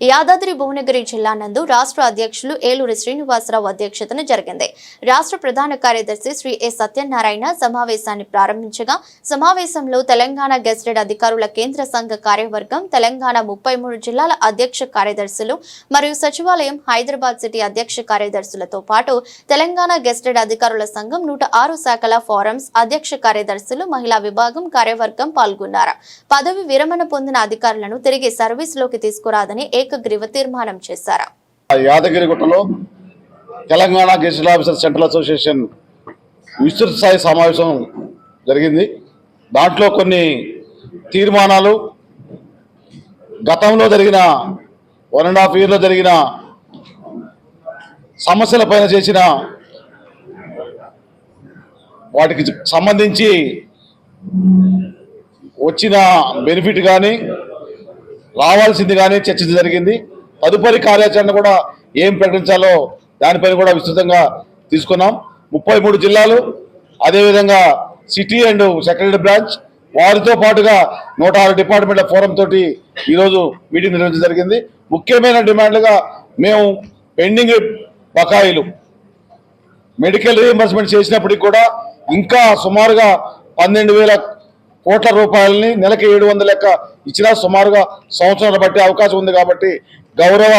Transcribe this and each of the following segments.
యాదాద్రి భువనగిరి జిల్లా నందు రాష్ట్ర అధ్యక్షులు ఏలూరి శ్రీనివాసరావు అధ్యక్షతన జరిగింది. రాష్ట్ర ప్రధాన కార్యదర్శి శ్రీ ఎ సత్యనారాయణ సమావేశాన్ని ప్రారంభించగా సమావేశంలో తెలంగాణ గెస్టెడ్ అధికారుల కేంద్ర సంఘ కార్యవర్గం తెలంగాణ ముప్పై మూడు జిల్లాల అధ్యక్ష కార్యదర్శులు మరియు సచివాలయం హైదరాబాద్ సిటీ అధ్యక్ష కార్యదర్శులతో పాటు తెలంగాణ గెస్టెడ్ అధికారుల సంఘం నూట ఆరు శాఖల ఫోరమ్స్ అధ్యక్ష కార్యదర్శులు మహిళా విభాగం కార్యవర్గం పాల్గొన్నారు. పదవి విరమణ పొందిన అధికారులను తిరిగి సర్వీసులోకి తీసుకురాదని ఏకగ్రీవ తీర్మానం చేశారు. యాదగిరిగుట్టలో Telangana gazetted officer central association విస్తృత స్థాయి సమావేశం జరిగింది. దాంట్లో కొన్ని తీర్మానాలు గతంలో జరిగిన వన్ అండ్ హాఫ్ ఇయర్లో జరిగిన సమస్యల పైన చేసిన వాటికి సంబంధించి వచ్చిన బెనిఫిట్ కానీ రావాల్సింది కానీ చర్చ జరిగింది. తదుపరి కార్యాచరణ కూడా ఏం ప్రకటించాలో దానిపైన కూడా విస్తృతంగా తీసుకున్నాం. ముప్పై మూడు జిల్లాలు అదేవిధంగా సిటీ అండ్ సెక్రటరీ బ్రాంచ్. వారితో పాటుగా నూట ఆరు డిపార్ట్మెంట్ల ఫోరం తోటి ఈరోజు మీటింగ్ నిర్వహించడం జరిగింది. ముఖ్యమైన డిమాండ్లుగా మేము పెండింగ్ బకాయిలు మెడికల్ రీఎంబర్స్మెంట్ చేసినప్పటికి కూడా ఇంకా సుమారుగా పన్నెండు వేల కోట్ల రూపాయలని నెలకి ఏడు వందల లెక్క ఇచ్చినా సుమారుగా సంవత్సరాలు బట్టి అవకాశం ఉంది కాబట్టి గౌరవ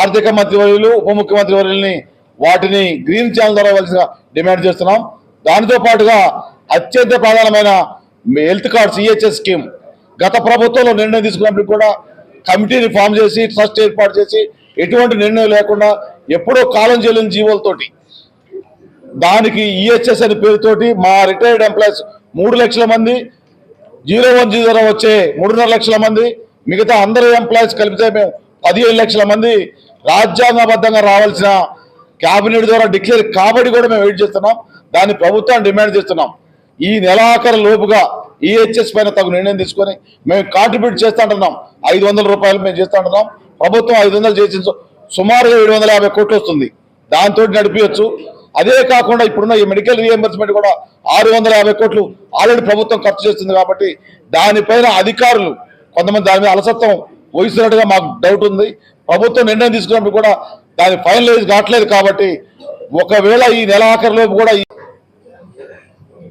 ఆర్థిక మంత్రి వర్యులు ఉప ముఖ్యమంత్రి వర్యుల్ని వాటిని గ్రీన్ ఛానల్ ద్వారా వలసిన డిమాండ్ చేస్తున్నాం. దానితో పాటుగా అత్యంత ప్రధానమైన హెల్త్ కార్డ్స్ ఈహెచ్ఎస్ స్కీమ్. గత ప్రభుత్వంలో నిర్ణయం తీసుకున్నప్పుడు కూడా కమిటీని ఫామ్ చేసి ట్రస్ట్ ఏర్పాటు చేసి ఎటువంటి నిర్ణయం లేకుండా ఎప్పుడో కాలం చేయలేని జీవోలతోటి దానికి ఈహెచ్ఎస్ అనే పేరుతోటి మా రిటైర్డ్ ఎంప్లాయీస్ మూడు లక్షల మంది జీరో వన్ జీరో వచ్చే మూడున్నర లక్షల మంది మిగతా అందరు ఎంప్లాయీస్ కలిపితే మేము పదిహేను లక్షల మంది రాజ్యాంగబద్ధంగా రావాల్సిన క్యాబినెట్ ద్వారా డిక్లేర్ కాబట్టి కూడా మేము వెయిట్ చేస్తున్నాం. దాన్ని ప్రభుత్వాన్ని డిమాండ్ చేస్తున్నాం. ఈ నెలాఖరు లోపుగా ఈహెచ్ఎస్ పైన తగు నిర్ణయం తీసుకొని మేము కాంట్రిబ్యూట్ చేస్తా అంటున్నాం. ఐదు వందల రూపాయలు మేము చేస్తా అంటున్నాం. ప్రభుత్వం ఐదు వందలు చేసి సుమారుగా ఏడు వందల యాభై కోట్లు వస్తుంది. దాంతో నడిపించచ్చు అదే కాకుండా ఇప్పుడున్న ఈ మెడికల్ రీఎంబర్స్మెంట్ కూడా ఆరు వందల యాభై కోట్లు ఆల్రెడీ ప్రభుత్వం ఖర్చు చేస్తుంది కాబట్టి దానిపైన అధికారులు కొంతమంది దాని మీద అలసత్వం వహిస్తున్నట్టుగా మాకు డౌట్ ఉంది. ప్రభుత్వం నిర్ణయం తీసుకున్నప్పుడు కూడా దాని ఫైనలైజ్ కావట్లేదు కాబట్టి ఒకవేళ ఈ నెలాఖరులోపు కూడా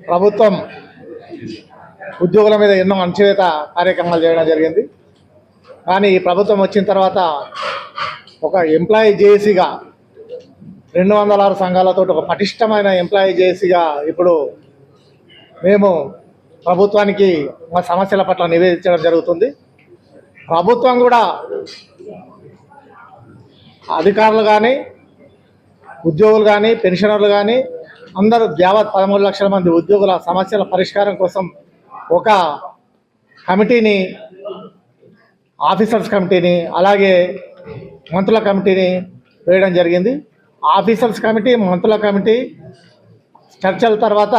ప్రభుత్వం ఉద్యోగుల మీద ఎన్నో అణచివేత కార్యక్రమాలు చేయడం జరిగింది. కానీ ఈ ప్రభుత్వం వచ్చిన తర్వాత ఒక ఎంప్లాయీ జేఏసీగా రెండు వందల ఆరు సంఘాలతో ఒక పటిష్టమైన ఎంప్లాయీ చేసిగా ఇప్పుడు మేము ప్రభుత్వానికి మా సమస్యల పట్ల నివేదించడం జరుగుతుంది. ప్రభుత్వం కూడా అధికారులు కానీ ఉద్యోగులు కానీ పెన్షనర్లు కానీ అందరూ యావత్ పదమూడు లక్షల మంది ఉద్యోగుల సమస్యల పరిష్కారం కోసం ఒక కమిటీని ఆఫీసర్స్ కమిటీని అలాగే మంత్రుల కమిటీని వేయడం జరిగింది. ఆఫీసర్స్ కమిటీ మంత్రుల కమిటీ చర్చల తర్వాత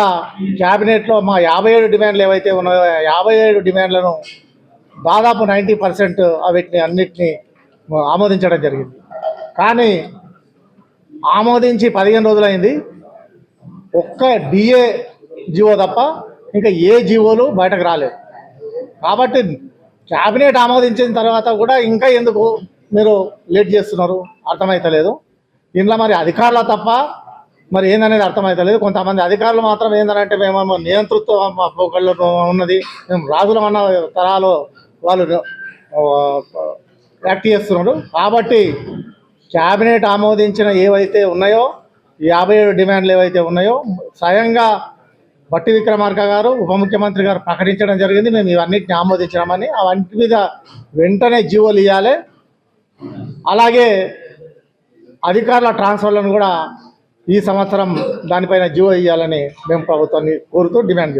క్యాబినెట్లో మా యాభై ఏడు డిమాండ్లు ఏవైతే ఉన్నాయో యాభై ఏడు డిమాండ్లను దాదాపు నైంటీ పర్సెంట్ వీటిని అన్నిటినీ ఆమోదించడం జరిగింది. కానీ ఆమోదించి పదిహేను రోజులైంది. ఒక్క డిఏ జీవో తప్ప ఇంకా ఏ జీవోలు బయటకు రాలేదు. కాబట్టి క్యాబినెట్ ఆమోదించిన తర్వాత కూడా ఇంకా ఎందుకు మీరు లేట్ చేస్తున్నారు? అర్థమైతలేదు. దీంట్లో మరి అధికారుల తప్ప మరి ఏందనేది అర్థమవుతలేదు కొంతమంది అధికారులు మాత్రం ఏందనంటే మేము నియంతృత్వం ఒకళ్ళు ఉన్నది. మేము రాజులం అన్న తరాలు వాళ్ళు యాక్ట్ చేస్తున్నారు. కాబట్టి క్యాబినెట్ ఆమోదించిన ఏవైతే ఉన్నాయో ఈ యాభై ఏడు డిమాండ్లు ఏవైతే ఉన్నాయో స్వయంగా బట్టి విక్రమార్క గారు ఉప ముఖ్యమంత్రి గారు ప్రకటించడం జరిగింది. మేము ఇవన్నిటిని ఆమోదించినామని అవన్నిటి మీద వెంటనే జీవోలు ఇవ్వాలి అలాగే అధికారుల ట్రాన్స్ఫర్లను కూడా ఈ సంవత్సరం దానిపైన జీవో ఇవ్వాలని మేము ప్రభుత్వాన్ని కోరుతూ డిమాండ్